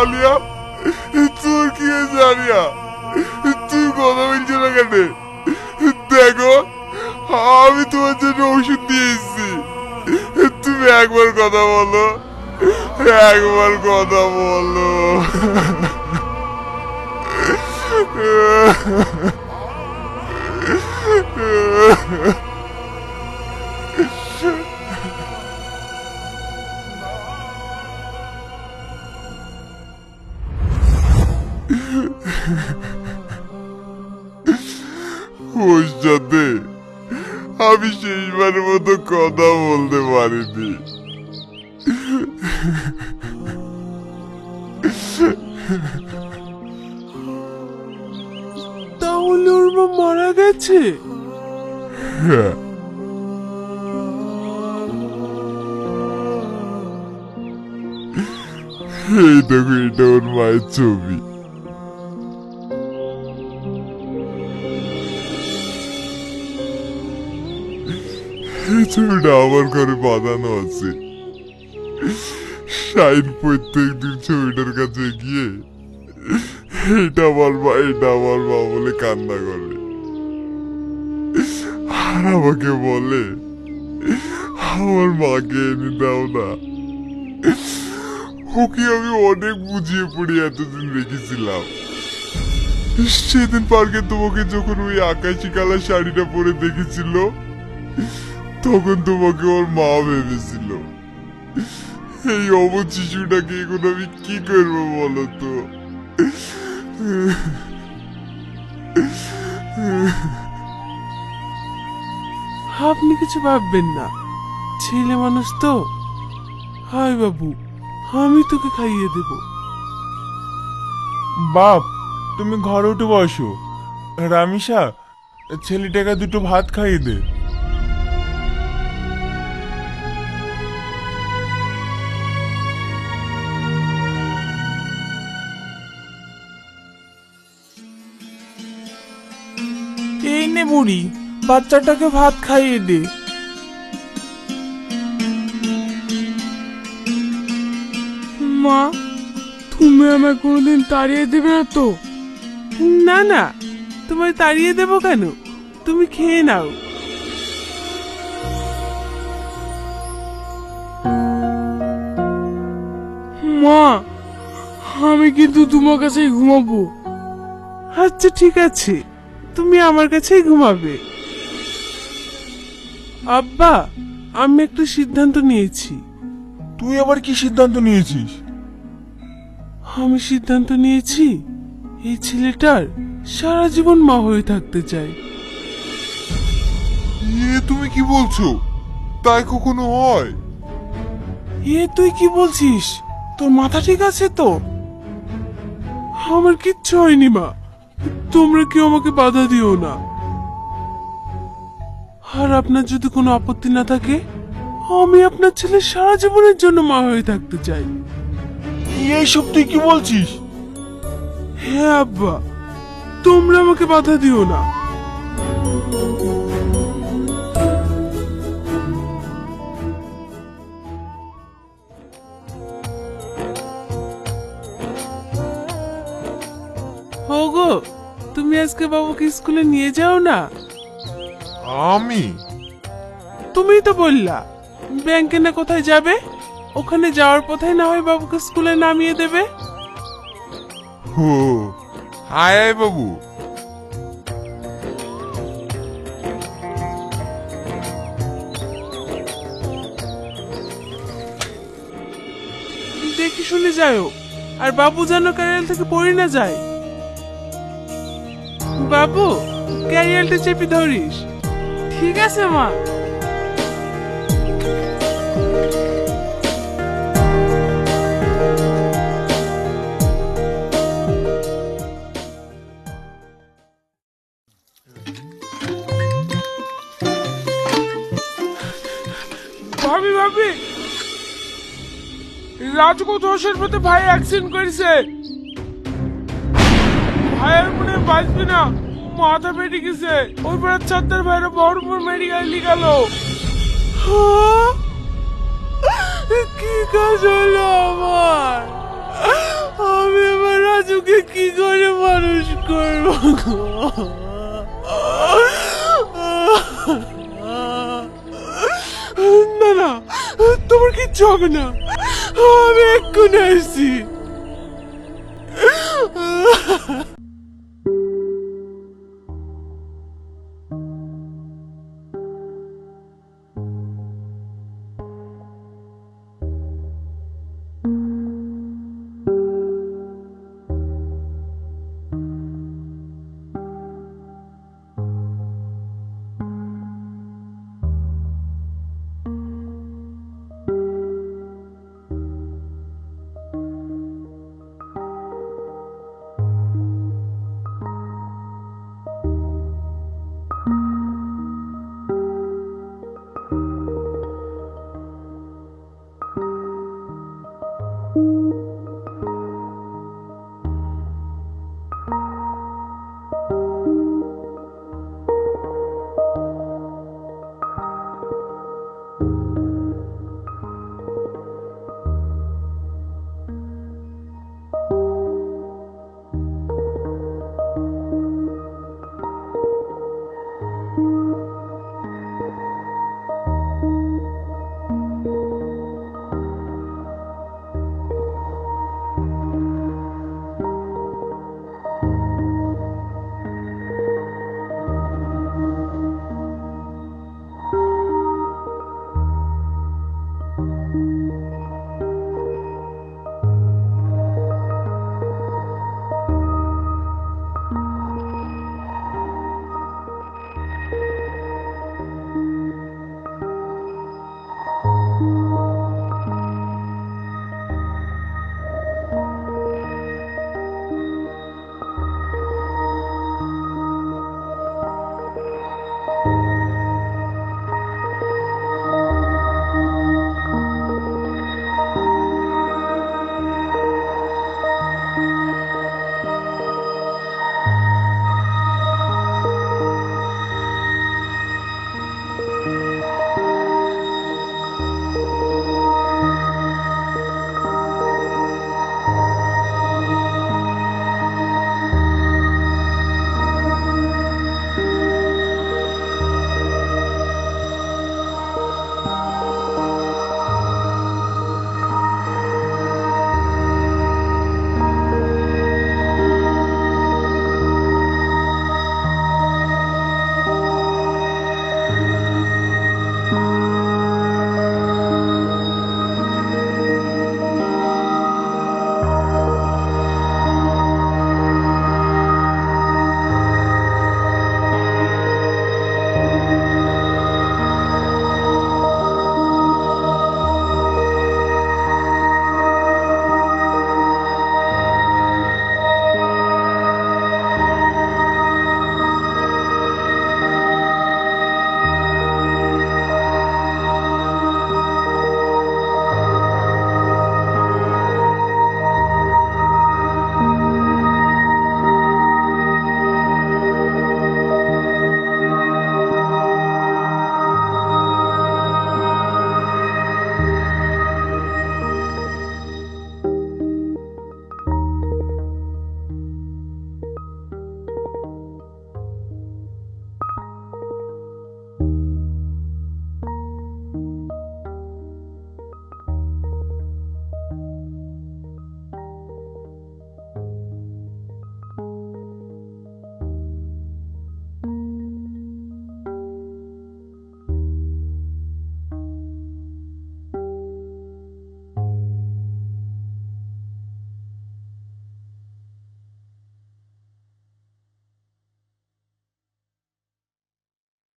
আলিয়া তোর কি জানিয়া? তুই কথা না কেন? দেখো, আমি তোমার জন্য ওষুধ দিয়েছি। তুমি একবার কথা বলো, একবার কথা বলো। ওর সাথে আমি শেষবার মতো কথা বলতে পারিনি। তাহলে ওর মা মারা গেছে? হ্যাঁ। এই দেখো এটা ওর মায়ের ছবি। এই ছবিটা আমার ঘরে বাঁধানো আছে। শাইন প্রত্যেক দিন ছবিটার কাছে গিয়ে, এটা আমার মা, এটা আমার মা বলে কান্না করে। আর আমাকে বলে, আমার মাকে এনে দাও না। ওকে আমি অনেক বুঝিয়ে পড়ে এতদিন রেখেছিলাম। সেদিন পার্কে তোমাকে যখন ওই আকাশি কালার শাড়িটা পরে দেখেছিল তখন তোমাকে ওর মা ভেবেছিল। এই অবধ শিশুটাকে এখন আমি কি করব বলো তো? আপনি কিছু ভাববেন না। ছেলে মানুষ তো। হাই বাবু আমি তোকে খাইয়ে দেব। বাপ তুমি ঘরে উঠে বসো। রামিসা ছেলেটাকে দুটো ভাত খাইয়ে দে। এই নে বুড়ি বাচ্চাটাকে ভাত খাইয়ে দে। মা, তুমি আমায় কোনোদিন তাড়িয়ে দেবে না তো? না না, তোমায় তাড়িয়ে দেবো কেন? তুমি খেয়ে নাও। মা, আমি কিন্তু তোমার কাছেই ঘুমাবো। আচ্ছা ঠিক আছে। তুমি আমার কাছেই ঘুমাবে। আব্বা আমি একটা সিদ্ধান্ত নিয়েছি। তুই আবার কি সিদ্ধান্ত নিয়েছিস? আমি সিদ্ধান্ত নিয়েছি এই ছেলেটার সারা জীবন মা হয়ে থাকতে চাই। ইয়ে তুমি কি বলছো? তাই কখনো হয়? এ তুই কি বলছিস? তোর মাথা ঠিক আছে তো? আমার কিচ্ছু হয়নি মা। তোমরা কেউ আমাকে বাধা দিও না। আর আপনার যদি কোনো আপত্তি না থাকে আমি আপনার ছেলে সারা জীবনের জন্য মা হয়ে থাকতে চাই। এইসব তুই কি বলছিস? হ্যাঁ আব্বা তোমরা আমাকে বাধা দিও না। গো তুমি আজকে বাবুকে স্কুলে নিয়ে যাও না? আমি? তুমিই তো বললা ব্যাংকে না কোথায় যাবে? ওখানে যাওয়ার পথে না হয় বাবুকে স্কুলে নামিয়ে দেবে? হায় বাবু। দেখি শুনে যাও আর বাবু যেন ক্যারিয়াল থেকে পড়ি না যায়। বাবু ক্যারিয়ালটা চেপে ধরিস। ঠিক আছে, মা। ভাবি ভাবি। রাজকোট হোসেন মতো ভাই অ্যাক্সিডেন্ট করেছে। ভাইয়ের মনে বাঁচবে না। মাথা ফেটে গেছে। ওই পাড়ার ছাত্রের ভাইরা বহরমপুর মেডিকেল লিখাল হ্যাঁ? কি কাজ হলো আমার? আমি আমার রাজুকে কি করে মানুষ করব না না, তোমার কিচ্ছু হবে না? আমি এক্ষুনি আসছি।